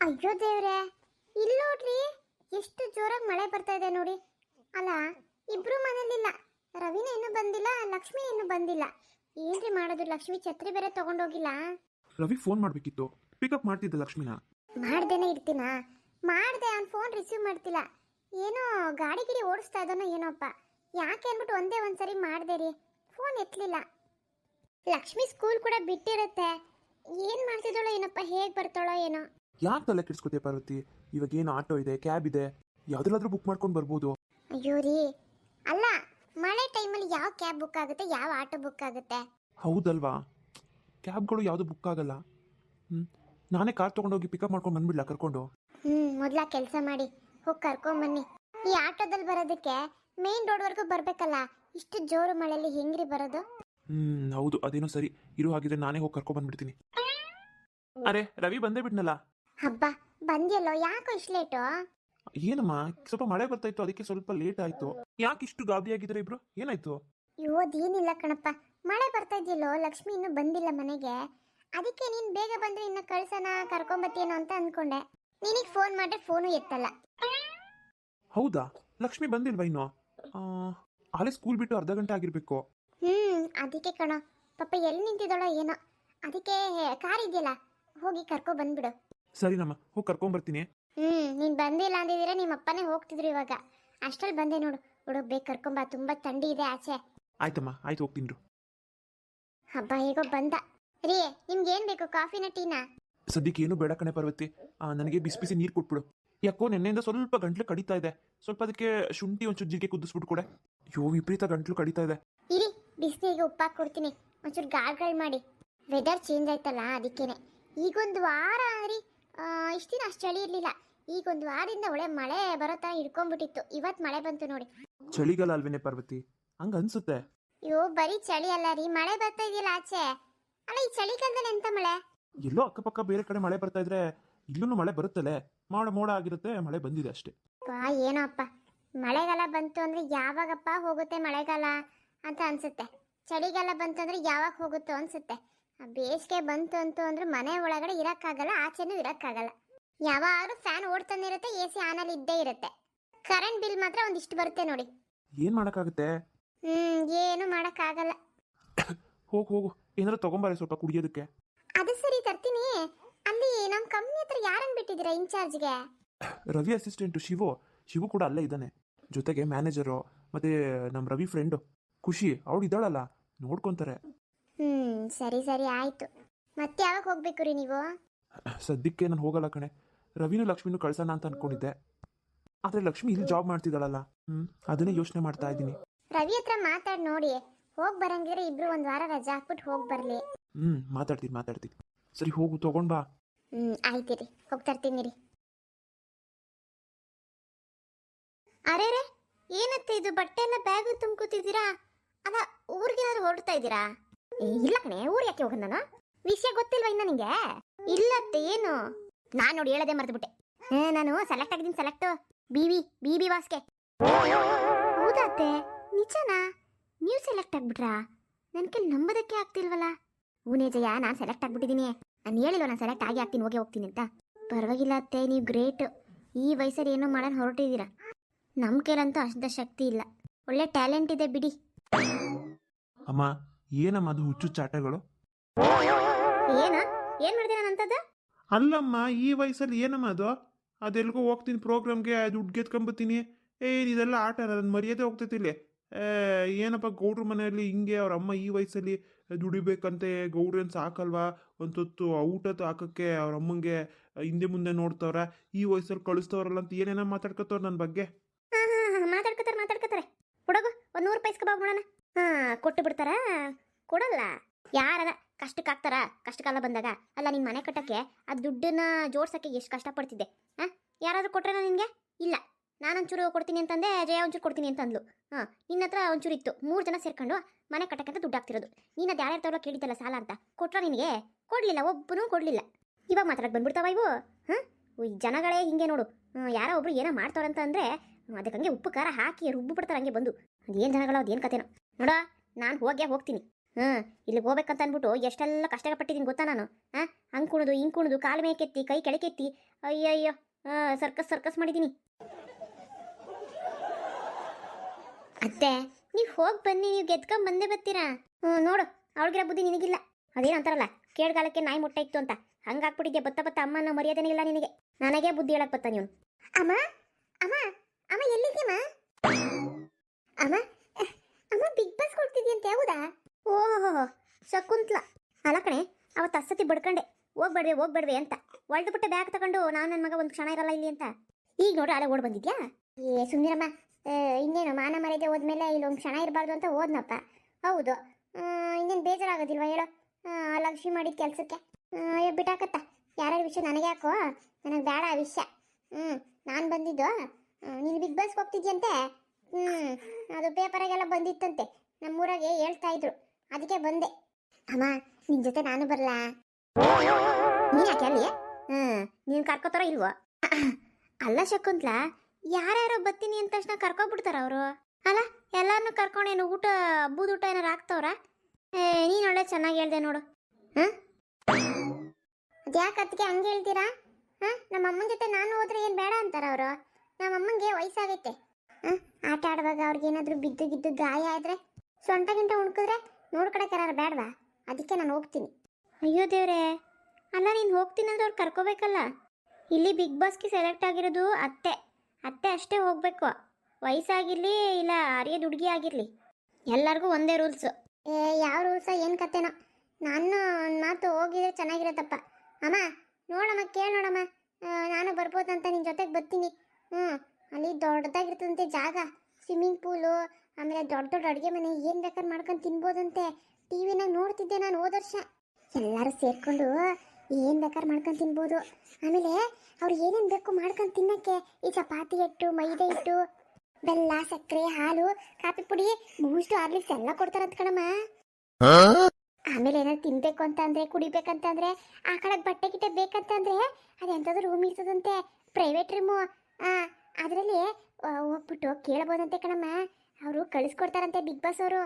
ಅಯ್ಯೋ ದೇವ್ರೆ ಇಲ್ಲಿ ನೋಡ್ರಿ ಎಷ್ಟು ಜೋರಾಗಿ ಮಳೆ ಬರ್ತಾ ಇದೆ ನೋಡಿ. ಅಲ್ಲ ಇಬ್ರು ಮನೇಲಿಲ್ಲ ರವಿನ ಇನ್ನೂ ಬಂದಿಲ್ಲ ಲಕ್ಷ್ಮಿ ಇನ್ನೂ ಬಂದಿಲ್ಲ. ಏನ್ರಿ ಮಾಡೋದು ಲಕ್ಷ್ಮಿ ಛತ್ರಿ ಬೇರೆ ತಗೊಂಡೋಗಿಲ್ಲ? ರವಿ ಫೋನ್ ಮಾಡಬೇಕಿತ್ತು. ಪಿಕಪ್ ಮಾಡ್ತಿದ್ದ ಲಕ್ಷ್ಮಿನ. ಮಾಡ್ದೇನೆ ಇರ್ತೀನ? ಮಾಡ್ದೆ ಅವ್ನು ಫೋನ್ ರಿಸೀವ್ ಮಾಡ್ತಿಲ್ಲ. ಏನೋ ಗಾಡಿ ಗಿಡಿ ಓಡಿಸ್ತಾ ಇದ್ದಾನೋ ಏನೋಪ್ಪ ಯಾಕೆ ಅಂದ್ಬಿಟ್ಟು ಒಂದೇ ಒಂದ್ಸರಿ ಮಾಡ್ದೆ ರೀ. ಫೋನ್ ಎತ್ತಲಿಲ್ಲ ಲಕ್ಷ್ಮಿ ಸ್ಕೂಲ್ ಕೂಡ ಬಿಟ್ಟಿರುತ್ತೆ. ಏನು ಮಾಡ್ತಿದ್ದಾಳೋ ಏನಪ್ಪ ಹೇಗೆ ಬರ್ತಾಳೋ ಏನೋ. ಯಾಕೆ ತಲೆ ಕೆಡಿಸ್ಕೊತೀಯ ಪಾರ್ವತಿ? ಇವಾಗ ಏನು ಆಟೋ ಇದೆ ಕ್ಯಾಬ್ ಇದೆ ಯಾವ್ದ್ರಲ್ಲಾದ್ರೂ ಬುಕ್ ಮಾಡ್ಕೊಂಡು ಬರ್ಬೋದು. ಅಯ್ಯೋ ರೀ. ಅಲ್ಲ ಮಳೆ ಟೈಮಲ್ಲಿ ಯಾವ ಕ್ಯಾಬ್ ಬುಕ್ ಆಗುತ್ತೆ ಯಾವ ಆಟೋ ಬುಕ್ ಆಗುತ್ತೆ? ಹೌದಲ್ವಾ? ಕ್ಯಾಬ್ಗಳು ಯಾವುದು ಬುಕ್ ಆಗಲ್ಲ. ಹ್ಞೂ ನಾನೇ ಕಾರ್ ತೊಗೊಂಡೋಗಿ ಪಿಕಪ್ ಮಾಡ್ಕೊಂಡು ಬಂದ್ಬಿಡ್ಲಾ ಕರ್ಕೊಂಡು? ಹ್ಮ್ ಮೊದ್ಲ ಕೆಲಸ ಮಾಡಿ ಹೋಗಿ ಕರ್ಕೊಂಬನ್ನಿ ಈ ಆಟೋದಲ್ಲಿ ಬರೋದಕ್ಕೆ ಮೇನ್ ರೋಡ್ವರೆಗೂ ಬರಬೇಕಲ್ಲ ಇಷ್ಟು ಜೋರು ಮಳೆಯಲ್ಲಿ ಹೆಂಗ್ರಿ ಬರೋದು? ಹ್ಮ್ ಹೌದು ಅದೇನೋ ಸರಿ. ಇರೋ ಹಾಗಿದ್ರೆ ನಾನೇ ಹೋಗಿ ಕರ್ಕೊಂಡು ಬಂದ್ಬಿಡ್ತೀನಿ. ಅರೆ ರವಿ ಬಂದೇ ಬಿಟ್ನಲ್ಲ? ಹಬ್ಬ ಬಂದ್ಯಲ್ಲೋ? ಯಾಕೋ ಇಷ್ಟು ಲೇಟು ಏನಮ್ಮ ಸ್ವಲ್ಪ ಮಳೆ ಬರ್ತಾ ಇತ್ತು ಅದಕ್ಕೆ ಸ್ವಲ್ಪ ಲೇಟ್ ಆಯ್ತು. ಯಾಕೆ ಇಷ್ಟು ಗಾಬರಿ ಆಗಿದ್ರೆ ಇಬ್ರು? ಏನಾಯ್ತು? ಏನಿಲ್ಲ ಕಣಪ್ಪ. ಮಳೆ ಬರ್ತಾ ಇದೆಯಲ್ಲೋ? ಲಕ್ಷ್ಮಿ ಇನ್ನೂ ಬಂದಿಲ್ಲ ಮನೆಗೆ. ಅದಕ್ಕೆ ನೀನು ಬೇಗ ಬಂದ್ರೆ ಇನ್ನ ಕಳ್ಸನ ಕರ್ಕೊಂಬತ್ತೀನೋ ಅಂತ ಅನ್ಕೊಂಡೆ. ನಿನಗೆ ಫೋನ್ ಮಾಡ್ರೆ ಫೋನು ಎತ್ತಲ್ಲ. ಹೌದಾ? ಲಕ್ಷ್ಮಿ ಬಂದಿಲ್ವಾ ಇನ್ನು? ಅಲ್ಲೇ ಆಲೆ ಸ್ಕೂಲ್ ಬಿಟ್ಟು ಅರ್ಧ ಗಂಟೆ ಆಗಿರ್ಬೇಕು. ಹ್ಮ್ ಅದಕ್ಕೆ ಕಣ. ಪಾಪ ಎಲ್ಲಿ ನಿಂತಿದ್ದಾಳೋ ಏನೋ. ಅದಕ್ಕೆ ಕಾರ್ ಇದೆಯಲ್ಲ ಹೋಗಿ ಕರ್ಕೊ ಬಂದ್ಬಿಡು. ಸರಿನಮ್ಮ ಹೋಗಿ ಕರ್ಕೊಂಬರ್ತೀನಿ ಹ್ಮ್ ನೀನ್ ಬಂದಿಲ್ಲ ಅಂದಿದ್ರೆ ನಿಮ್ಮ ಅಪ್ಪನೇ ಹೋಗ್ತಿದ್ರು ಇವಾಗ. ಅಷ್ಟ್ರಲ್ಲಿ ಬಂದೆ ನೋಡು. ಹುಡುಗ ಬೇಗ ಕರ್ಕೊಂಬ ತುಂಬಾ ಥಂಡಿ ಇದೆ ಆಚೆ. ಆಯ್ತಮ್ಮ ಆಯ್ತು ಹೋಗ್ತೀನಿ ಹಬ್ಬ ಹೇಗೋ ಬಂದ. ರೀ ನಿಮ್ಗೆ ಏನ್ ಬೇಕು? ಕಾಫಿನ ಟೀನಾ? ಸದ್ಯಕ್ಕೆ ಏನು ಬೇಡ ಕಣೆ ಪಾರ್ವತಿ. ಆ, ನನಗೆ ಬಿಸಿ ಬಿಸಿ ನೀರು ಕೊಟ್ಬಿಡು. ಯಾಕೋ ನೆನ್ನೆಯಿಂದ ಸ್ವಲ್ಪ ಗಂಟ್ಲು ಕಡಿತಾ ಇದೆ. ಸ್ವಲ್ಪ ಅದಕ್ಕೆ ಶುಂಠಿ ಒಂಚೂರು ಜೀರಿಗೆ ಕುದಿಸ್ಬಿಟ್ಟು ಕೊಡೆ. ಅಯ್ಯೋ ವಿಪರೀತ ಗಂಟ್ಲು ಕಡಿತಾ ಇದೆ. ಇರಿ ಬಿಸಿನೀರಿಗೆ ಉಪ್ಪಾಕ್ ಕೊಡ್ತೀನಿ. ಒಂಚೂರು ಗಾರ್ಗಳ್ ಮಾಡಿ. ವೆದರ್ ಚೇಂಜ್ ಆಯ್ತಲ್ಲ ಅದಕ್ಕೇನೆ. ಈಗೊಂದು ವಾರ ರೀ. ಇಷ್ಟು ದಿನ ಅಷ್ಟು ಚಳಿ ಇರಲಿಲ್ಲ. ಈಗೊಂದು ವಾರದಿಂದ ಒಳ್ಳೆ ಮಳೆ ಬರೋ ಥರ ಹಿಡ್ಕೊಂಡ್ಬಿಟ್ಟಿತ್ತು. ಇವತ್ತು ಮಳೆ ಬಂತು ನೋಡಿ. ಚಳಿಗಾಲ ಅಲ್ವೇನೆ ಪಾರ್ವತಿ? ಹಂಗ ಅನ್ಸುತ್ತೆ. ಅಯ್ಯೋ ಬರೀ ಚಳಿ ಅಲ್ಲ ರೀ. ಮಳೆ ಬರ್ತಾ ಇದೆಯಲ್ಲ ಆಚೆ. ಅಲ್ಲ ಈ ಚಳಿಗಾಲದಲ್ಲಿ ಎಂತ ಮಳೆ? ಎಲ್ಲೋ ಅಕ್ಕಪಕ್ಕ ಬೇರೆ ಕಡೆ ಮಳೆ ಬರ್ತಾ ಇದ್ರೆ ಇಲ್ಲೂ ಮಳೆ ಬರುತ್ತಲೆ. ಮೋಡ ಮೋಡ ಆಗಿರುತ್ತೆ ಮಳೆ ಬಂದಿದೆ ಅಷ್ಟೇ. ಬಾ ಏನೋ ಅಪ್ಪ. ಮಳೆಗಾಲ ಬಂತು ಅಂದ್ರೆ ಯಾವಾಗಪ್ಪ ಹೋಗುತ್ತೆ ಮಳೆಗಾಲ ಅಂತ ಅನ್ಸುತ್ತೆ. ಚಳಿಗಾಲ ಬಂತು ಅಂದ್ರೆ ಯಾವಾಗ ಹೋಗುತ್ತೋ ಅನ್ಸುತ್ತೆ. ಬೇಸಿಗೆ ಬಂತು ಅಂತು ಅಂದ್ರೆ ಮನೆ ಒಳಗಡೆ ಇರಕ್ಕಾಗಲ್ಲ ಆಚೆನೂ ಇರಕ್ಕಾಗಲ್ಲ. ಯಾವಾಗಲೂ ಫ್ಯಾನ್ ಓಡ್ತಾನೆ ಇರುತ್ತೆ ಎ ಸಿ ಆನಲ್ಲಿ ಇದ್ದೇ ಇರುತ್ತೆ. ಕರೆಂಟ್ ಬಿಲ್ ಮಾತ್ರ ಒಂದಿಷ್ಟು ಬರುತ್ತೆ ನೋಡಿ. ಏನ್ ಮಾಡಕ್ಕಾಗುತ್ತೆ? ಹ್ಮ್ ಏನು ಮಾಡಕ್ಕಾಗಲ್ಲ. ಹೋಗು ಹೋಗು ಏನಾದ್ರು ತಗೊಂಬಾರೆ ಸ್ವಲ್ಪ ಕುಡಿಯೋದಕ್ಕೆ. ಅದು ಸರಿ ತರ್ತೀನಿ. ಅಲ್ಲಿ ನಮ್ಮ ಕಂಪ್ನಿ ಹತ್ರ ಯಾರನ್ನ ಬಿಟ್ಟಿದ್ದೀರಾ ಇನ್ಚಾರ್ಜ್ಗೆ? ರವಿ ಅಸಿಸ್ಟೆಂಟು ಶಿವು. ಶಿವು ಕೂಡ ಅಲ್ಲೇ ಇದ್ದಾನೆ. ಜೊತೆಗೆ ಮ್ಯಾನೇಜರು ಮತ್ತೆ ನಮ್ಮ ರವಿ ಫ್ರೆಂಡು ಖುಷಿ ಅವಳು ಇದ್ದಾಳಲ್ಲ. ನೋಡ್ಕೊಂತಾರೆ. ಹ್ಮ್ ಸರಿ ಸರಿ ಆಯ್ತು. ಮತ್ತೆ ಯಾವಾಗ ಹೋಗ್ಬೇಕು ರೀ ನೀವು? ಸದ್ಯಕ್ಕೆ ನಾನು ಹೋಗಲ್ಲ ಕಣೆ. ರವಿನೂ ಲಕ್ಷ್ಮಿನೂ ಕಳ್ಸೋಣ ಅಂತ ಅನ್ಕೊಂಡಿದ್ದೆ. ಆದ್ರೆ ಲಕ್ಷ್ಮಿ ಇಲ್ಲಿ ಜಾಬ್ ಮಾಡ್ತಿದ್ದಾಳಲ್ಲ. ಹ್ಮ್ ಅದನ್ನೇ ಯೋಚನೆ ಮಾಡ್ತಾ ಇದ್ದೀನಿ. ರವಿ ಹತ್ರ ಮಾತಾಡಿ ನೋಡಿ. ಹೋಗ್ ಬರಂಗಿದ್ರೆ ಇಬ್ರು ಒಂದ್ ವಾರ ರಜಾ ಹಾಕ್ಬಿಟ್ಟು ಹೋಗ್ ಬರ್ಲಿ. ಹ್ಮ್ ಮಾತಾಡ್ತೀನಿ ಮಾತಾಡ್ತೀನಿ. ಸರಿ ಹೋಗು ತಗೊಂಡ್ ಬಾ. ಹ್ಮ್ ಆಯ್ತು ರೀ ಹೋಗಿ ಇರ್ತೀನಿ ರೀ ಅರೆ ರೇ ಏನತ್ತೆ ಇದು ಬಟ್ಟೆ ಎಲ್ಲ ಬ್ಯಾಗ್ ತುಂಬ್ಕೋತಿದ್ದೀರಾ? ಅಲ್ಲ ಊರಿಗೇನಾದ್ರು ಹೊರಡ್ತಾ ಇದ್ದೀರಾ? ಇಲ್ಲ ಕಣೆ, ಊರ್ ಯಾಕೆ ಹೋಗೋದು ನಾನು? ವಿಷಯ ಗೊತ್ತಿಲ್ವಾ ಇನ್ನ ನಿಂಗೆ? ಇಲ್ಲತ್ತೆ ಏನು? ನಾನ್ ನೋಡಿ ಹೇಳದೆ ಮರೆತುಬಿಟ್ಟೆ ಹೇ, ನಾನು ಸೆಲೆಕ್ಟ್ ಆಗಿದ್ದೀನಿ ಸೆಲೆಕ್ಟ್ ಬಿವಿ, ಬಿಬಿ ವಾಸ್ಗೆ ಹೌದಾತೆ ನಿಜನಾ? ನೀವು ಸೆಲೆಕ್ಟ್ ಆಗ್ಬಿಟ್ರಾ? ನನ್ ಕೈಲಿ ನಂಬೋದಕ್ಕೆ ಆಗ್ತಿಲ್ವಲ್ಲ ಊನೇ ಜಯ, ನಾನು ಸೆಲೆಕ್ಟ್ ಆಗ್ಬಿಟ್ಟಿದ್ದೀನಿ ನಾನು ಹೇಳಿಲ್ವ ನಾನು ಸೆಲೆಕ್ಟ್ ಆಗಿ ಆಗ್ತೀನಿ, ಹೋಗಿ ಹೋಗ್ತೀನಿ ಅಂತ? ಪರವಾಗಿಲ್ಲ ಅತ್ತೆ, ನೀವು ಗ್ರೇಟ್ ಈ ವಯಸ್ಸಲ್ಲಿ ಏನೋ ಮಾಡೋಣ ಹೊರಟಿದ್ದೀರಾ? ನಮ್ಮ ಕೈಲಂತೂ ಅಷ್ಟ ಶಕ್ತಿ ಇಲ್ಲ. ಒಳ್ಳೆ ಟ್ಯಾಲೆಂಟ್ ಇದೆ ಬಿಡಿ. ಅಮ್ಮ ಏನಮ್ಮ ಅದು ಹುಚ್ಚು ಚಾಟಗಳು? ಏನ? ಏನ್ ಮಾಡಿದೆ ನಾನು ಅಂತದ್ದು? ಅಲ್ಲಮ್ಮ ಈ ವಯಸ್ಸಲ್ಲಿ ಏನಮ್ಮ ಅದು? ಅದೆಲ್ಗೋ ಹೋಗ್ತೀನಿ ಪ್ರೋಗ್ರಾಮ್ಗೆ ದುಡ್ಡು ಗೆದ್ಕೊಂಬತ್ತೀನಿ ಏ ಇದೆಲ್ಲ ಆಟ ನನ್ನ ಮರ್ಯಾದೆ ಹೋಗ್ತೈತಿ ಇಲ್ಲಿ. ಏ, ಏನಪ್ಪ ಗೌಡ್ರ ಮನೆಯಲ್ಲಿ ಹಿಂಗೆ ಅವ್ರ ಅಮ್ಮ ಈ ವಯಸ್ಸಲ್ಲಿ ದುಡಿಬೇಕಂತೆ ಗೌಡ್ರೇನು ಸಾಕಲ್ವಾ? ಒಂದು ಹೊತ್ತು ಊಟದ್ದು ಹಾಕಕ್ಕೆ ಅವ್ರ ಅಮ್ಮಂಗೆ ಹಿಂದೆ ಮುಂದೆ ನೋಡ್ತವ್ರ ಈ ವಯಸ್ಸಲ್ಲಿ ಕಳಿಸ್ತವ್ರಲ್ಲ ಅಂತ ಏನೇನೋ ಮಾತಾಡ್ಕೊತವ್ರ ನನ್ನ ಬಗ್ಗೆ. ಹಾ ಹಾ ಹಾ ಒಂದು ನೂರು ರೂಪಾಯಿ ಇಸ್ಕೊಬಾ ನೋಡೋಣ. ಹಾ, ಕೊಟ್ಟು ಬಿಡ್ತಾರ? ಕೊಡಲ್ಲ. ಯಾರದ ಕಷ್ಟಕ್ಕೆ ಹಾಕ್ತಾರ ಕಷ್ಟ ಕಾಲ ಬಂದಾಗ. ಅಲ್ಲ ನಿನ್ನ ಮನೆ ಕಟ್ಟಕ್ಕೆ ಆ ದುಡ್ಡನ್ನ ಜೋಡ್ಸೋಕ್ಕೆ ಎಷ್ಟು ಕಷ್ಟಪಡ್ತಿದ್ದೆ? ಹಾ? ಯಾರಾದರೂ ಕೊಟ್ರೇನ ನಿನಗೆ? ಇಲ್ಲ. ನಾನು ಒಂಚೂರು ಕೊಡ್ತೀನಿ ಅಂತಂದೆ, ಜಯ ಒಂಚೂರು ಕೊಡ್ತೀನಿ ಅಂತ ಅಂದ್ಲು ಹಾ, ನಿನ್ನ ಹತ್ರ ಒಂಚೂರು ಇತ್ತು. ಮೂರು ಜನ ಸೇರ್ಕೊಂಡು ಮನೆ ಕಟ್ಟಕ್ಕೆ ಅಂತ ದುಡ್ಡು ಹಾಕ್ತಿರೋದು. ನೀನು ಅದು ಯಾರ್ಯಾರ ಕೇಳಿದ್ದಲ್ಲ ಸಾಲ ಅಂತ. ಕೊಟ್ರ ನಿನಗೆ? ಕೊಡಲಿಲ್ಲ, ಒಬ್ಬನೂ ಕೊಡಲಿಲ್ಲ. ಇವಾಗ ಮಾತಾಡಕ್ಕೆ ಬಂದ್ಬಿಡ್ತಾವ ಇವು? ಹಾ? ಈ ಜನಗಳೇ ಹಿಂಗೆ ನೋಡು. ಯಾರೋ ಒಬ್ರು ಏನೋ ಮಾಡ್ತಾರಂತ ಅಂದರೆ ಅದಕ್ಕೆ ಹಂಗೆ ಉಪ್ಪು ಖಾರ ಹಾಕಿ ರುಬ್ಬು ಬಿಡ್ತಾರೆ, ಹಂಗೆ ಬಂದು. ಅದೇನು ಜನಗಳು, ಅದೇನು ಕತೆನೋ ನೋಡ ನಾನು ಹೋಗ್ಯ ಹೋಗ್ತೀನಿ. ಹ್ಞೂ, ಇಲ್ಲಿಗೆ ಹೋಗ್ಬೇಕಂತ ಅಂದ್ಬಿಟ್ಟು ಎಷ್ಟೆಲ್ಲ ಕಷ್ಟಪಟ್ಟಿದ್ದೀನಿ ಗೊತ್ತಾ ನಾನು? ಹಾಂ ಹಂಗೆ ಕುಣಿದು, ಹಿಂಗೆ ಕುಣಿದು, ಕಾಲು ಮೇಕೆತ್ತಿ ಕೈ ಕೆಳಕೆತ್ತಿ ಅಯ್ಯೋ ಹಾಂ ಸರ್ಕಸ್ ಸರ್ಕಸ್ ಮಾಡಿದ್ದೀನಿ ಅತ್ತೆ, ನೀವು ಹೋಗಿ ಬನ್ನಿ, ನೀವು ಗೆದ್ಕೊಂಡು ಬಂದೇ ಬರ್ತೀರಾ? ಹ್ಞೂ, ನೋಡು, ಅವ್ಳಿಗಿರೋ ಬುದ್ಧಿ ನಿನಗಿಲ್ಲ. ಅದೇನಂತಾರಲ್ಲ ಕೇಳ್ಗಾಲಕ್ಕೆ ನಾಯಿ ಮುಟ್ಟ ಇತ್ತು ಅಂತ. ಹಂಗಾಗ್ಬಿಟ್ಟಿದ್ಯಾ ಬತ್ತ ಬತ್ತ ಅಮ್ಮನ ಮರ್ಯಾದೆನೇ ಇಲ್ಲ ನಿನಗೆ. ನನಗೆ ಬುದ್ಧಿ ಹೇಳಕ್ ಬತ್ತ ನೀವು ಅಮ್ಮ ಅಮ್ಮ ಅಮ್ಮ ಎಲ್ಲಿದ್ದೀಮ್ಮ ಅಮ್ಮ ಅಮ್ಮ ಬಿಗ್ ಬಾಸ್ ಕೊಡ್ತಿದ್ಯಂತೆ, ಹೌದಾ? ಓಹೋ, ಶಕುಂತ್ಲ. ಅಲ್ಲ ಕಣೆ, ಅವತ್ತು ಅಸತಿ ಬಡ್ಕಂಡೆ. ಹೋಗ್ಬೇಡ್ವೆ ಹೋಗ್ಬೇಡ್ವೆ ಅಂತ. ಒಳ್ದು ಬಿಟ್ಟು ಬ್ಯಾಗ್ ತಗೊಂಡು ನಾನು ನನ್ನ ಮಗ ಒಂದು ಕ್ಷಣ ಇರಲ್ಲ ಇಲ್ಲಿ ಅಂತ. ಈಗ ನೋಡ್ರಿ ಅಲೆ ಓಡ್ ಬಂದಿದ್ಯಾ? ಏ ಸುಂದಿರಮ್ಮ ಇನ್ನೇನು, ಮಾನ ಮರ್ಯಾದೆ ಹೋದ್ಮೇಲೆ ಇಲ್ಲಿ ಒಂದು ಕ್ಷಣ ಇರಬಾರ್ದು ಅಂತ ಹೋದ್ನಪ್ಪ. ಹೌದು. ಇನ್ನೇನು ಬೇಜಾರಾಗೋದಿಲ್ವಾ ಹೇಳೋ. ಲಕ್ಷ್ಮಿ ಮಾಡಿದ ಕೆಲಸಕ್ಕೆ. ಅಯ್ಯೋ ಬಿಟ್ಟಾಕತ್ತ ಯಾರ್ಯಾರ ವಿಷಯ ನನಗೆ ಯಾಕೋ ನನಗೆ ಬೇಡ ಆ ವಿಷಯ. ಹ್ಞೂ ನಾನು ಬಂದಿದ್ದು ನೀನು ಬಿಗ್ ಬಾಸ್ಗೆ ಹೋಗ್ತಿದ್ಯಂತೆ? ಹ್ಞೂ ಅದು ಪೇಪರಾಗೆಲ್ಲ ಬಂದಿತ್ತಂತೆ. ನಮ್ಮೂರಾಗೆ ಹೇಳ್ತಾ ಇದ್ರು. ಅದಕ್ಕೆ ಬಂದೆ. ಅಮ್ಮ, ನಿನ್ ಜೊತೆ ನಾನು ಬರಲಾ? ನೀನ್ ಯಾಕೆ ಅಲ್ಲಿ? ಹ್ಮ್, ನೀನ್ ಕರ್ಕೋತಾರ ಇಲ್ವೋ? ಅಲ್ಲ ಶಕುಂತ್ಲಾ, ಯಾರ್ಯಾರೋ ಬತ್ತೀನಿ ಅಂದ ತಕ್ಷಣ ಕರ್ಕೊಬಿಡ್ತಾರ ಅವರು? ಅಲ್ಲ ಎಲ್ಲಾರನ್ನೂ ಕರ್ಕೊಂಡೇನು ಊಟ ಹಬ್ಬದ ಊಟ ಏನಾರು ಹಾಕ್ತವ್ರ? ಏ, ನೀನ್ ಒಳ್ಳೆ ಚೆನ್ನಾಗಿ ಹೇಳ್ದೆ ನೋಡು. ಹ್ಮ್ ಅದ್ಯಾಕೆ ಅದಕ್ಕೆ ಹಂಗೆ ಹೇಳ್ತೀರಾ? ಹಾಂ ನಮ್ಮ ಅಮ್ಮನ ಜೊತೆ ನಾನು ಹೋದ್ರೆ ಏನು ಬೇಡ ಅಂತಾರ ಅವರು? ನಮ್ಮ ಅಮ್ಮಂಗೆ ವಯಸ್ಸಾಗೈತೆ. ಹ್ಮ್ ಆಟ ಆಡುವಾಗ ಅವ್ರಿಗೇನಾದರೂ ಬಿದ್ದು ಗಿದ್ದು ಗಾಯ ಆದರೆ ಸೊಂಟ ಗಿಂಟ ಉಣ್ಕಿದ್ರೆ ನೋಡ್ಕೊಳಕ್ಕೆ ಯಾರು ಬೇಡವಾ ಅದಕ್ಕೆ ನಾನು ಹೋಗ್ತೀನಿ. ಅಯ್ಯೋ ದೇವ್ರೆ, ಅಲ್ಲ ನೀನು ಹೋಗ್ತೀನಿ ಅಂದ್ರೆ ಅವ್ರು ಕರ್ಕೋಬೇಕಲ್ಲ? ಇಲ್ಲಿ ಬಿಗ್ ಬಾಸ್ಗೆ ಸೆಲೆಕ್ಟ್ ಆಗಿರೋದು ಅತ್ತೆ. ಅತ್ತೆ ಅಷ್ಟೇ ಹೋಗಬೇಕು. ವಯಸ್ಸಾಗಿರಲಿ ಇಲ್ಲ ಅರಿಯದ ಹುಡುಗಿ ಆಗಿರಲಿ. ಎಲ್ಲರಿಗೂ ಒಂದೇ ರೂಲ್ಸು. ಏ, ಯಾವ ರೂಲ್ಸ ಏನು ಕತೆನೋ. ನಾನು ಒಂದು ಮಾತು ಹೋಗಿದ್ರೆ ಚೆನ್ನಾಗಿರತ್ತಪ್ಪ. ಅಮ್ಮ, ನೋಡಮ್ಮ, ಕೇಳಿ ನೋಡಮ್ಮ. ನಾನು ಬರ್ಬೋದಂತ ನಿನ್ನ ಜೊತೆಗೆ ಬರ್ತೀನಿ. ಹ್ಞೂ ಅಲ್ಲಿ ದೊಡ್ಡದಾಗಿರ್ತದಂತೆ ಜಾಗ. ಸ್ವಿಮ್ಮಿಂಗ್ ಪೂಲು ಆಮೇಲೆ ದೊಡ್ಡ ದೊಡ್ಡ ಅಡುಗೆ ಮನೆ ಏನು ಬೇಕಾದ್ರೆ ಮಾಡ್ಕೊಂಡು ತಿನ್ಬೋದಂತೆ. ಟಿ ವಿನಾಗ ನೋಡ್ತಿದ್ದೆ ನಾನು ಹೋದ ವರ್ಷ. ಎಲ್ಲರೂ ಸೇರ್ಕೊಂಡು ಏನು ಬೇಕಾದ್ರೆ ಮಾಡ್ಕೊಂಡು ತಿನ್ಬೋದು. ಆಮೇಲೆ ಅವ್ರು ಏನೇನು ಬೇಕು ಮಾಡ್ಕೊಂಡು ತಿನ್ನಕ್ಕೆ. ಈ ಚಪಾತಿ ಹಿಟ್ಟು ಮೈದಾ ಹಿಟ್ಟು ಬೆಲ್ಲ ಸಕ್ಕರೆ ಹಾಲು ಕಾಫಿ ಪುಡಿ ಬೂಸ್ಟ್ ಹಾರ್ಲಿಕ್ಸ್ ಎಲ್ಲ ಕೊಡ್ತಾರಂತ ಕಣಮ್ಮ. ಆಮೇಲೆ ಏನಾದ್ರು ತಿನ್ಬೇಕು ಅಂತ ಅಂದ್ರೆ ಕುಡಿಬೇಕಂತ ಅಂದ್ರೆ ಆ ಕಡೆ ಬಟ್ಟೆ ಗಿಟ್ಟೆ ಬೇಕಂತ ಅಂದ್ರೆ ಅದೆಂಥದ್ದು ರೂಮ್ ಇರ್ತದಂತೆ. ಪ್ರೈವೇಟ್ ರೂಮು ಅದರಲ್ಲಿ ಹೋಗ್ಬಿಟ್ಟು ಕೇಳಬಹುದಂತೆ ಕಣಮ್ಮ. ಅವರು ಕಳಿಸ್ಕೊಡ್ತಾರಂತೆ ಬಿಗ್ ಬಾಸ್ ಅವರು.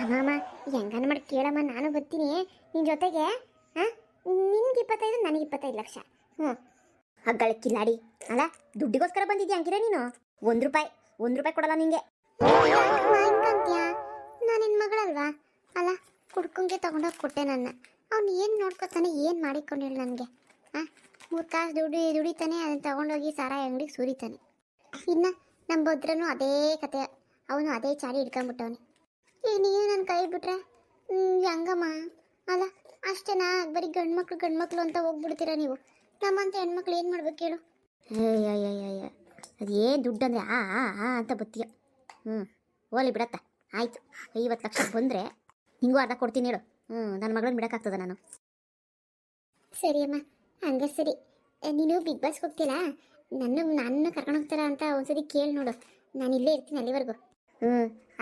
ಅಮ್ಮಮ್ಮ ಹೆಂಗನ ಮಾಡಿ ಕೇಳಮ್ಮ, ನಾನು ಬರ್ತೀನಿ ನಿನ್ನ ಜೊತೆಗೆ ಹಾಂ ನಿನ್ಗೆ ಇಪ್ಪತ್ತೈದು, ನನಗೆ ಇಪ್ಪತ್ತೈದು ಲಕ್ಷ. ಹ್ಞೂ ಹಗ್ಗಳ ಕಿಲಾಡಿ ಅಲ್ಲ, ದುಡ್ಡಿಗೋಸ್ಕರ ಬಂದಿದ್ಯಾ ಹಂಗಿರ ನೀನು? ಒಂದು ರೂಪಾಯಿ ಒಂದು ರೂಪಾಯಿ ಕೊಡಲ್ಲ ನಿಂಗೆ. ನಾನು ನಿನ್ನ ಮಗಳಲ್ವಾ? ಅಲ್ಲ, ಕುಡ್ಕೊಂಗೆ ತಗೊಂಡೋಗಿ ಕೊಟ್ಟೆ ನನ್ನ. ಅವ್ನು ಏನು ನೋಡ್ಕೊತಾನೆ, ಏನು ಮಾಡಿಕೊಂಡಿಲ್ಲ ನನಗೆ. ಹಾಂ ಮೂರು ಕಾಸು ದುಡಿ ದುಡಿತಾನೆ, ಅದನ್ನು ತಗೊಂಡೋಗಿ ಸಾರಾಯಿ ಅಂಗಡಿಗೆ ಸುರಿತಾನೆ. ಇನ್ನು ನಮ್ಮ ಭದ್ರನು ಅದೇ ಕತೆ, ಅವನು ಅದೇ ಚಾಡಿ ಹಿಡ್ಕೊಂಬಿಟ್ಟವನೆ. ಈಗ ನೀನು ನನ್ನ ಕೈ ಬಿಟ್ರೆ? ಹಂಗಮ್ಮ. ಅಲ್ಲ, ಅಷ್ಟೇನಾ? ಬರೀ ಗಂಡ್ಮಕ್ಳು ಗಂಡ್ಮಕ್ಳು ಗಂಡು ಮಕ್ಳು ಅಂತ ಹೋಗ್ಬಿಡ್ತೀರಾ ನೀವು? ನಮ್ಮಂತ ಹೆಣ್ಮಕ್ಳು ಏನು ಮಾಡ್ಬೇಕು ಹೇಳು ಅಯ್ಯಯ್ಯಯ್ಯ ಅದು ಏನು ದುಡ್ಡು ಅಂದರೆ ಆ ಆ ಆ ಅಂತ ಬತ್ತಿಯ ಹ್ಞೂ ಓಲಿ ಬಿಡತ್ತ. ಆಯಿತು, ಐವತ್ತು ಲಕ್ಷ ಬಂದರೆ ನಿಂಗೂ ಅರ್ಧ ಕೊಡ್ತೀನಿ ಹೇಳು. ಹ್ಞೂ ನನ್ನ ಮಗಳನ್ನ ಬಿಡೋಕ್ಕಾಗ್ತದ ನಾನು. ಸರಿ ಅಮ್ಮ ಹಂಗೆ ಸರಿ. ನೀನು ಬಿಗ್ ಬಾಸ್ಗೆ ಹೋಗ್ತೀರಾ ನನ್ನ ನನ್ನ ಕರ್ಕೊಂಡು ಹೋಗ್ತಾರಾ ಅಂತ ಒಂದ್ಸರಿ ಕೇಳಿ ನೋಡು. ನಾನು ಇಲ್ಲೇ ಇರ್ತೀನಿ ಅಲ್ಲಿವರೆಗೂ. ಹ್ಞೂ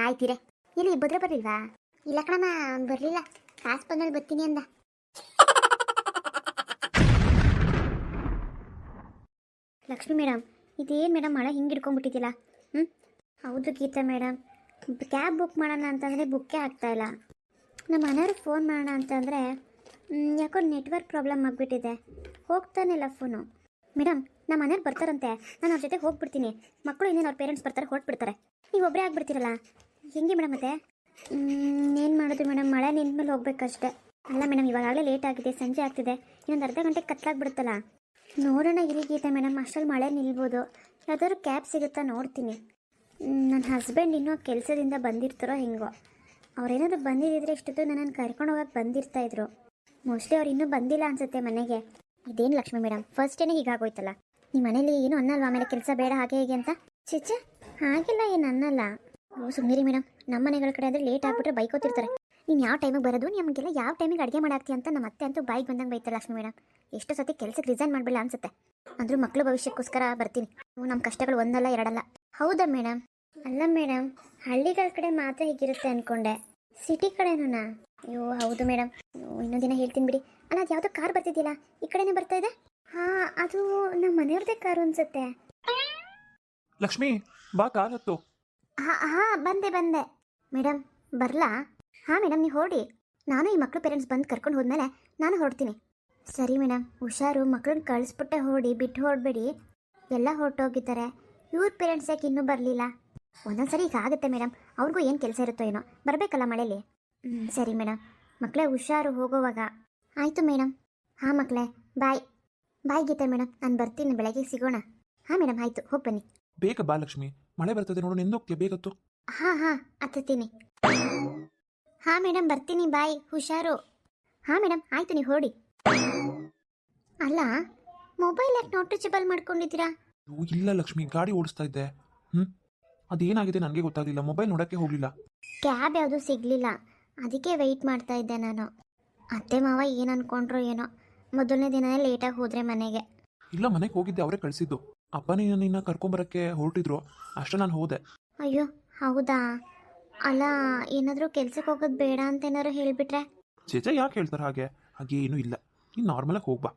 ಆಯ್ತೀರೆ ಇಲ್ಲ ಭದ್ರ ಬರಲಿಲ್ವಾ? ಇಲ್ಲ ಕಣಮ್ಮ, ಅವ್ನು ಬರಲಿಲ್ಲ. ಕಾಸು ಬಂದಲ್ಲಿ ಬರ್ತೀನಿ ಅಂದ. ಲಕ್ಷ್ಮಿ ಮೇಡಮ್ ಇದೇನು ಮೇಡಮ್ ಮಳೆ ಹಿಂಗೆ ಹಿಡ್ಕೊಂಡ್ಬಿಟ್ಟಿದ್ದಿಲ್ಲ ಹ್ಞೂ ಹೌದು ಗೀತಾ ಮೇಡಮ್ ಕ್ಯಾಬ್ ಬುಕ್ ಮಾಡೋಣ ಅಂತಂದರೆ ಬುಕ್ಕೇ ಆಗ್ತಾಯಿಲ್ಲ ನಮ್ಮ ಮನೆಯವ್ರಿಗೆ ಫೋನ್ ಮಾಡೋಣ ಅಂತಂದರೆ ಯಾಕೋ ನೆಟ್ವರ್ಕ್ ಪ್ರಾಬ್ಲಮ್ ಆಗಿಬಿಟ್ಟಿದೆ. ಹೋಗ್ತಾನಿಲ್ಲ ಫೋನು. ಮೇಡಮ್ ನಮ್ಮ ಮನೆಯವ್ರು ಬರ್ತಾರಂತೆ. ನಾನು ಅವ್ರ ಜೊತೆ ಹೋಗ್ಬಿಡ್ತೀನಿ. ಮಕ್ಕಳು ಇನ್ನೇನು ಅವ್ರ ಪೇರೆಂಟ್ಸ್ ಬರ್ತಾರೆ ಹೊರಟ್ಬಿಡ್ತಾರೆ ನೀವು ಒಬ್ಬರೇ ಆಗ್ಬಿಡ್ತೀರಲ್ಲ? ಹೆಂಗೆ ಮೇಡಮ್ ಮತ್ತೆ? ಏನು ಮಾಡೋದು ಮೇಡಮ್? ಮಳೆ ನಿಂತ ಮೇಲೆ ಹೋಗ್ಬೇಕಷ್ಟೆ. ಅಲ್ಲ ಮೇಡಮ್ ಇವಾಗಲೇ ಲೇಟ್ ಆಗಿದೆ, ಸಂಜೆ ಆಗ್ತಿದೆ. ಇನ್ನೊಂದು ಅರ್ಧ ಗಂಟೆ ಕತ್ಲಾಗ್ಬಿಡುತ್ತಲ್ಲ? ನೋಡೋಣ ಇರಿಗೀತೆ ಮೇಡಮ್, ಅಷ್ಟರಲ್ಲಿ ಮಳೆ ನಿಲ್ಬೋದು. ಯಾವ್ದಾದ್ರು ಕ್ಯಾಬ್ ಸಿಗುತ್ತಾ ನೋಡ್ತೀನಿ. ನನ್ನ ಹಸ್ಬೆಂಡ್ ಇನ್ನೂ ಕೆಲಸದಿಂದ ಬಂದಿರ್ತಾರೋ ಹೆಂಗೋ. ಅವ್ರೇನಾದ್ರು ಬಂದಿದ್ದಿದ್ರೆ ಇಷ್ಟೊತ್ತು ನನ್ನನ್ನು ಕರ್ಕೊಂಡು ಹೋಗಕ್ಕೆ ಬಂದಿರ್ತಾಯಿದ್ರು ಮೋಸ್ಟ್ಲಿ ಅವ್ರು ಇನ್ನೂ ಬಂದಿಲ್ಲ ಅನ್ಸುತ್ತೆ ಮನೆಗೆ. ಇದೇನು ಲಕ್ಷ್ಮಿ ಮೇಡಮ್ ಫಸ್ಟ್ ಏನೇ ಹೀಗಾಗೋಯ್ತಲ್ಲ. ನಿಮ್ಮ ಮನೇಲಿ ಏನು ಅನ್ನಲ್ವಾ ಆಮೇಲೆ ಕೆಲಸ ಬೇಡ ಹಾಗೆ ಹೀಗೆ ಅಂತ? ಚಿಚ್ಚ ಹಾಗೆಲ್ಲ ಏನು ಅನ್ನಲ್ಲ ಓ ಸುಮ್ಮನಿರಿ ಮೇಡಮ್ ನಮ್ಮ ಮನೆಗಳ ಕಡೆ ಅಂದರೆ ಲೇಟ್ ಆಗಿಬಿಟ್ರೆ ಬೈಕೋತಿರ್ತಾರೆ. ನೀನು ಯಾವ ಟೈಮಿಗೆ ಬರೋದು? ನಿಮಗೆಲ್ಲ ಯಾವ ಟೈಮಿಗೆ ಅಡುಗೆ ಮಾಡಾಕ್ತಿ ಅಂತ ನಮ್ಮ ಅತ್ತೆ ಅಂತೂ ಬೈಕ್ ಬಂದಂಗೆ ಬೈತಾರೆ ಲಕ್ಷ್ಮಿ ಮೇಡಮ್ ಎಷ್ಟು ಸತಿ ಕೆಲಸಕ್ಕೆ ರಿಸೈನ್ ಮಾಡಬೇಡ ಅನ್ಸುತ್ತೆ. ಅಂದ್ರೂ ಮಕ್ಕಳು ಭವಿಷ್ಯಕ್ಕೋಸ್ಕರ ಬರ್ತೀನಿ. ನಮ್ಮ ಕಷ್ಟಗಳು ಒಂದಲ್ಲ ಎರಡಲ್ಲ. ಹೌದಾ ಮೇಡಮ್ ಅಲ್ಲ ಮೇಡಮ್ ಹಳ್ಳಿಗಳ ಕಡೆ ಮಾತ್ರ ಹೀಗಿರುತ್ತೆ ಅನ್ಕೊಂಡೆ. ಸಿಟಿ ಕಡೆನೂನಾ? ಅಯ್ಯೋ ಹೌದು ಮೇಡಮ್ ಇನ್ನೊಂದು ದಿನ ಹೇಳ್ತೀನಿ ಬಿಡಿ. ಅಲ್ಲ ಅದು ಯಾವುದೋ ಕಾರ್ ಬರ್ತಿದ್ದಿಲ್ಲ ಈ ಕಡೆನೇ ಬರ್ತಾ ಇದೆ? ಹಾಂ ಅದು ನಮ್ಮ ಮನೆಯವ್ರದೇ ಕಾರ್ ಅನ್ಸುತ್ತೆ. ಲಕ್ಷ್ಮಿ ಬಾ ಕಾರ್ ಹತ್ತು. ಹಾಂ ಹಾಂ ಬಂದೆ ಬಂದೆ. ಮೇಡಮ್ ಬರಲಾ? ಹಾಂ ಮೇಡಮ್ ನೀವು ಹೊರಡಿ ನಾನು ಈ ಮಕ್ಕಳು ಪೇರೆಂಟ್ಸ್ ಬಂದು ಕರ್ಕೊಂಡು ಹೋದ್ಮೇಲೆ ನಾನು ಹೊರಡ್ತೀನಿ. ಸರಿ ಮೇಡಮ್ ಹುಷಾರು ಮಕ್ಕಳನ್ನ ಕಳಿಸ್ಬಿಟ್ಟೆ ಹೋಡಿ ಬಿಟ್ಟು ಹೊರಡ್ಬೇಡಿ ಎಲ್ಲ ಹೊರಟೋಗಿದ್ದಾರೆ. ಇವ್ರ ಪೇರೆಂಟ್ಸ್ ಯಾಕೆ ಇನ್ನೂ ಬರಲಿಲ್ಲ? ಒಂದೊಂದ್ಸರಿ ಈಗ ಆಗುತ್ತೆ ಮೇಡಮ್ ಅವ್ರಿಗೂ ಏನು ಕೆಲಸ ಇರುತ್ತೋ ಏನೋ. ಬರಬೇಕಲ್ಲ ಮಳೇಲಿ? ಸರಿ ಮೇಡಮ್ ಮಕ್ಕಳೇ ಹುಷಾರು ಹೋಗೋವಾಗ. ಆಯಿತು ಮೇಡಮ್ ಹಾಂ ಮಕ್ಕಳೇ ಬಾಯ್. ಬಾಯ್ ಗೀತಾ ಮೇಡಮ್ ನಾನು ಬರ್ತೀನಿ ಬೆಳಗ್ಗೆ ಸಿಗೋಣ. ಹಾಂ ಮೇಡಮ್ ಆಯಿತು ಹೋಗಿ ಬನ್ನಿ. ಬೇಗ ಬಾ ಲಕ್ಷ್ಮಿ. ಮಳೆ ಬರ್ತದೆ ನೋಡು ನೆಂದೋಗ್ತೀಯ ಬೇಗತ್ತು ಹಾಂ ಹಾಂ ಹತ್ತೀನಿ ಹಾಂ ಮೇಡಮ್ ಬರ್ತೀನಿ ಬಾಯ್ ಹುಷಾರು. ಹಾಂ ಮೇಡಮ್ ಆಯಿತು ನೀವು ಹೊರಡಿ ಅಲ್ಲ ಮೊಬೈಲ್ ಯಾಕೆ ನಾಟ್ ರೀಚಬಲ್ ಮಾಡ್ಕೊಂಡಿದ್ದೀರಾ ಇಲ್ಲ ಲಕ್ಷ್ಮಿ ಗಾಡಿ ಓಡಿಸ್ತಾ ಇದ್ದೆ. ಹ್ಞೂ ಅದೇನಾಗಿದೆ ನನಗೆ ಗೊತ್ತಾಗಲಿಲ್ಲ ಮೊಬೈಲ್ ನೋಡೋಕ್ಕೆ ಹೋಗಲಿಲ್ಲ. ಕ್ಯಾಬ್ ಯಾವುದು ಸಿಗಲಿಲ್ಲ. ಅದಕ್ಕೆ ವೆಯ್ಟ್ ಮಾಡ್ತಾ ಇದ್ದೆ ನಾನು. ಅತ್ತೆ ಮಾವ ಏನು ಅನ್ಕೊಂಡ್ರು ಏನೋ. ಮೊದಲನೇ ದಿನನೇ ಲೇಟಾಗಿ ಹೋದ್ರೆ ಮನೆಗೆ. ಇಲ್ಲ ಮನೆಗೆ ಹೋಗಿದ್ದೆ ಅವರೇ ಕಳಿಸಿದ್ದು. ಅಪ್ಪನೇ ನಿನ್ನ ಕರ್ಕೊಂಬರಕ್ಕೆ ಹೊರಟಿದ್ರು. ಅಷ್ಟೇ ನಾನು ಹೋದೆ. ಅಯ್ಯೋ ಹೌದಾ? ಅಲ್ಲ ಏನಾದರೂ ಕೆಲ್ಸಕ್ಕೆ ಹೋಗೋದು ಬೇಡ ಅಂತ ಏನಾದ್ರು ಹೇಳಿಬಿಟ್ರೆ? ಚೇಚೆ ಯಾಕೆ ಹೇಳ್ತಾರೆ ಹಾಗೆ? ಹಾಗೆ ಏನೂ ಇಲ್ಲ. ನೀನು ನಾರ್ಮಲಾಗಿ ಹೋಗ್ಬಾ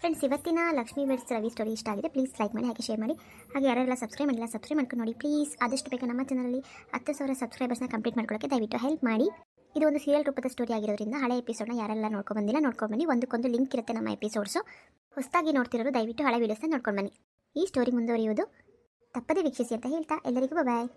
ಫ್ರೆಂಡ್ಸ್ ಇವತ್ತಿನ ಲಕ್ಷ್ಮೀ ವೆಡ್ಸ್ ರವಿ ಸ್ಟೋರಿ ಇಷ್ಟ ಆಗಿದೆ. ಪ್ಲೀಸ್ ಲೈಕ್ ಮಾಡಿ ಹಾಗೆ ಶೇರ್ ಮಾಡಿ. ಹಾಗೆ ಯಾರೆಲ್ಲ ಸಬ್ಸ್ಕ್ರೈಬ್ ಮಾಡಿಲ್ಲ ಸಬ್ಸ್ಕ್ರೈಬ್ ಮಾಡ್ಕೊಂಡು ನೋಡಿ. ಪ್ಲೀಸ್ ಆದಷ್ಟು ಬೇಗ ನಮ್ಮ ಚಾನಲಲ್ಲಿ ಹತ್ತು ಸಾವಿರ ಸಬ್ಸ್ಕ್ರೈಬರ್ಸ್ನ ಕಂಪ್ಲೀಟ್ ಮಾಡ್ಕೊಳ್ಳೋಕ್ಕೆ ದಯವಿಟ್ಟು ಹೆಲ್ಪ್ ಮಾಡಿ. ಇದು ಒಂದು ಸೀರಿಯಲ್ ರೂಪದ ಸ್ಟೋರಿ ಆಗಿರೋದ್ರಿಂದ ಹಳೆ ಎಪಿಸೋಡ್ನ ಯಾರೆಲ್ಲ ನೋಡ್ಕೊಂಡು ಬಂದಿಲ್ಲ, ನೋಡ್ಕೊಂಡು ಬನ್ನಿ. ಒಂದಕ್ಕೊಂದು ಲಿಂಕ್ ಇರುತ್ತೆ ನಮ್ಮ ಎಪಿಸೋಡ್ಸು ಹೊಸದಾಗಿ ನೋಡ್ತಿರೋರು ದಯವಿಟ್ಟು ಹಳೆ ವೀಡಿಯೋಸ್ನ ನೋಡ್ಕೊಂಡು ಬನ್ನಿ. ಈ ಸ್ಟೋರಿ ಮುಂದುವರಿಯುವುದು ತಪ್ಪದೇ ವೀಕ್ಷಿಸಿ ಅಂತ ಹೇಳ್ತಾ, ಎಲ್ಲರಿಗೂ ಬಾಯ್